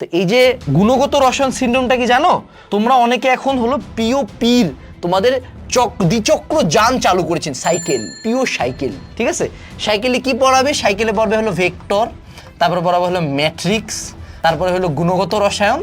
তো এই যে গুণগত রসায়ন সিন্ড্রোমটা কি জানো? তোমরা অনেকে এখন হলো পিও পীর, তোমাদের চক, দ্বিচক্র যান চালু করেছেন, সাইকেল পিও সাইকেল, ঠিক আছে? সাইকেলে কি পড়াবে? সাইকেলে পড়বে হলো ভেক্টর, তারপর পড়াবে হলো ম্যাট্রিক্স তারপরে হলো গুণগত রসায়ন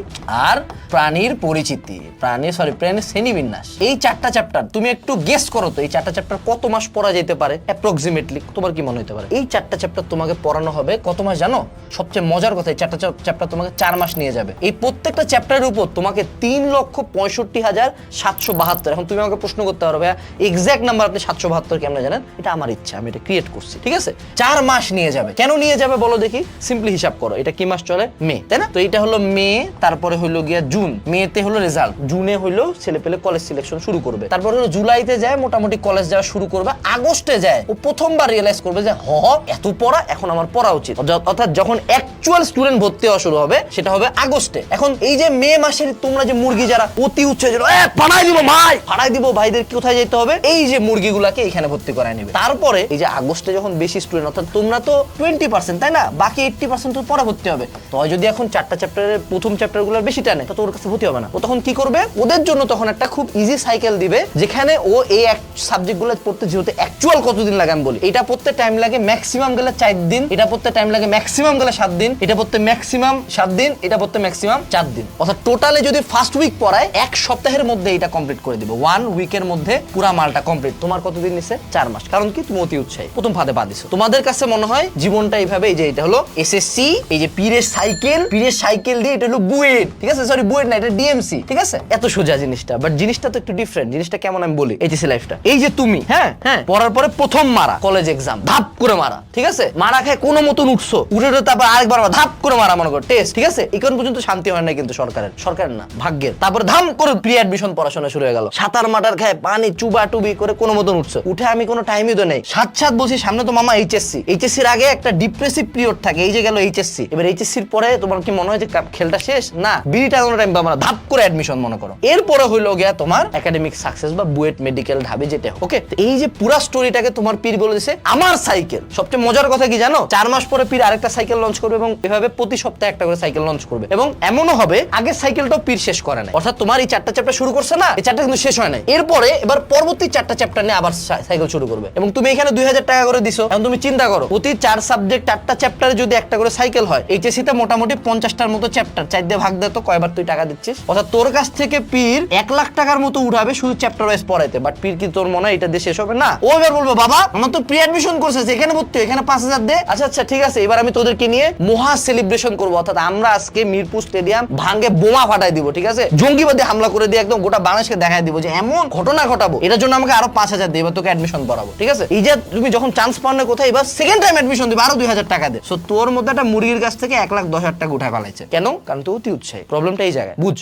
আর প্রাণীর পরিচিতি। প্রাণী সরি প্রাণীর শ্রেণীবিন্যাস। এই চারটা চ্যাপ্টার তুমি একটু গেস করো তো, এই চারটা চ্যাপ্টার কত মাস পড়া যেতে পারে? অ্যাপ্রক্সিমেটলি তোমার কি মনে হতে পারে? এই চারটা চ্যাপ্টার তোমাকে পড়ানো হবে কত মাস জানো? সবচেয়ে মজার কথা, এই চারটা চ্যাপ্টার তোমাকে চার মাস নিয়ে যাবে। এই প্রত্যেকটা চ্যাপ্টারের উপর তোমাকে তিন লক্ষ পঁয়ষট্টি হাজার সাতশো বাহাত্তর, এখন তুমি আমাকে প্রশ্ন করতে পারো, ভাইয়া এক্সাক্ট নাম্বার আপনি সাতশো বাহাত্তর কেমন জানেন? এটা আমার ইচ্ছা, আমি এটা ক্রিয়েট করছি, ঠিক আছে? চার মাস নিয়ে যাবে। কেন নিয়ে যাবে বলো দেখি? সিম্পলি হিসাব করো, এটা কি মাস চলে? মে। তাই না? তো এটা হলো মে, তারপরে হলো গিয়া জুন। মেতে হলো রেজাল্ট। জুনে হলো ছেলে পেলে কলেজ সিলেকশন শুরু করবে। তারপর হলো জুলাইতে যায়, মোটামুটি কলেজ যাওয়া শুরু করবে, আগস্টে যায়। ও প্রথমবার রিয়েলাইজ করবে যে, হ, এত পড়া, এখন আমার পড়া উচিত। অর্থাৎ- যখন অ্যাকচুয়াল স্টুডেন্ট ভর্তি হওয়া শুরু হবে, সেটা হবে আগস্টে। এখন এই যে মে মাসের তোমরা যে মুরগি যারা অতি উচ্ছেজিত এ, ফাড়াই দিব ভাই! ফাড়াই দিব ভাইদের কোথায় যেতে হবে? এই যে মুরগিগুলাকে এখানে ভর্তি করায় নেবে। তারপরে এই যে আগস্টে যখন বেশি স্টুডেন্ট অর্থাৎ তোমরা তো টোয়েন্টি পার্সেন্ট তাই না? বাকি এইট্টি পার্সেন্ট তো পড়া ভর্তি হবে। তো যদি এখন চারটা চ্যাপ্টারের প্রথম চ্যাপ্টারগুলোর বেশি টানে তো ওর কাছে ভর্তি হবে না। ও তখন কি করবে? ওদের জন্য তখন একটা খুব ইজি সাইকেল দিবে, যেখানে ও এই এক সাবজেক্টগুলো পড়তে যেহেতু অ্যাকচুয়াল কতদিন লাগে আমি বলি। এটা পড়তে টাইম লাগে ম্যাক্সিমাম গেলে চার দিন, এটা পড়তে টাইম লাগে ম্যাক্সিমাম গেলে সাত দিন, এটা পড়তে ম্যাক্সিমাম সাত দিন, এটা পড়তে ম্যাক্সিমাম চার দিন। অর্থাৎ টোটালে যদি ফার্স্ট উইক পড়ায়, এক সপ্তাহের মধ্যে এটা কমপ্লিট করে দিবে। ওয়ান উইকের মধ্যে পুরা মালটা কমপ্লিট তোমার কতদিন নিছে? চার মাস। কারণ কি? তুমি অতি উৎসাহী। প্রথম ফাঁদে পা দিছো। তোমাদের কাছে মনে হয় জীবনটা এইভাবে এই যে এটা হলো এসএসসি এই যে পীরের সাইকেল পীরের সাইকেল দিয়ে এটা হলো বুয়েট ঠিক আছে? সরি বুয়েট না এটা ডিএমসি ঠিক আছে? এত সোজা জিনিসটা বাট জিনিসটা তো একটু ডিফারেন্ট জিনিসটা কেমন আমি বলি? এইচএসসি লাইফটা এই যে তুমি হ্যাঁ? হ্যাঁ। পড়ার পরে প্রথম মারা কলেজ এক্সাম ধাপ করে মারা ঠিক আছে? মারা খায় কোনো মতন উঠছো উঠে উঠে তারপর আরেকবার ধাপ করে মারা মনে করো টেস্ট ঠিক আছে? এখন পর্যন্ত শান্তি হয় না কিন্তু সরকারের সরকারের না ভাগ্যের। তারপর ধাম করে প্রি অ্যাডমিশন পড়াশোনা শুরু হয়ে গেল। সাঁতার মাটার খায় পানি চুবা টুবি করে কোনো মতন উঠছো। উঠে আমি কোনো টাইমই তো নেই। সাত সাত বসি সামনে তো মামা এইচএসসি এইচএসসি এর আগে একটা ডিপ্রেসিভ পিরিয়ড থাকে এই যে গেল এইচএসসি এবার এইচএসসি এর পরে তোমার কি মনে হয় যে খেলটা শেষ? না, বিড়ি টাঙানো টাইম পাবো না ধাপ করে অ্যাডমিশন মনে করো। এরপরে হইল গিয়া তোমার একাডেমিক সাকসেস বা বুয়েট মেডিকেল ঢাবে যেতে ওকে এই যে পুরা স্টোরিটাকে তোমার পীর বলে দিছে আমার সাইকেল সবচেয়ে মজার কথা কি জানো? চার মাস পরে পীর আরেকটা সাইকেল লঞ্চ করবে এবং এভাবে প্রতি সপ্তাহে একটা করে সাইকেল লঞ্চ করবে। এবং এমনও হবে আগে সাইকেলটাও পীর শেষ করে না অর্থাৎ তোমার এই চারটা চ্যাপ্টার শুরু করছে না, এই চারটা কিন্তু শেষ হয় না এরপরে এবার পরবর্তী চারটা চ্যাপ্টার নিয়ে আবার সাইকেল শুরু করবে। এবং তুমি এখানে দুই হাজার টাকা করে দিছো। এখন তুমি চিন্তা করো, প্রতি চার সাবজেক্ট চারটা চ্যাপ্টারে যদি একটা করে সাইকেল হয় এইচএসসি তে মোটামুটি পঞ্চাশটার মতো চ্যাপ্টার চার দিয়ে ভাগ দে তো, কয়বার তুই টাকা দিচ্ছিস? অর্থাৎ তোর কাছ থেকে পীর এক লাখ টাকার মতো উঠাবে শুধু চ্যাপ্টার ওয়াইজ পড়াইতে। বাট পীর কি তোর মনে হয় এটা দিয়ে শেষ হবে? না। ও এবার বলব, বাবা, আমার তো প্রি অ্যাডমিশন করছে এখানে ভর্তি এখানে পাঁচ হাজার দে। আচ্ছা আচ্ছা ঠিক আছে, এবার আমি তোদেরকে নিয়ে মহা সেলিব্রেশন করব। অর্থাৎ আমরা আজকে মিরপুর স্টেডিয়াম ভাঙ্গে বোমা ফাটাই দিব, ঠিক আছে? জঙ্গিবাদী হামলা করে দিয়ে একদম গোটা বাংলাদেশকে দেখাই দিব যে এমন ঘটনা ঘটাবো। এটার জন্য আমাকে আরও পাঁচ হাজার এবার তোকে অ্যাডমিশন করাবো, ঠিক আছে? এই যে তুমি যখন চান্স পাওয়ার কোথায় এবার সেকেন্ড টাইম অ্যাডমিশন দিবে, আরও দুই হাজার টাকা দে। তোর মধ্যে একটা মুরগির কাছ থেকে এক লাখ দশ হাজার টাকা উঠা ফেলাইছে। কেন? কারণ তো অতি উৎসাহী। প্রবলেমটা এই জায়গায়। বুঝ।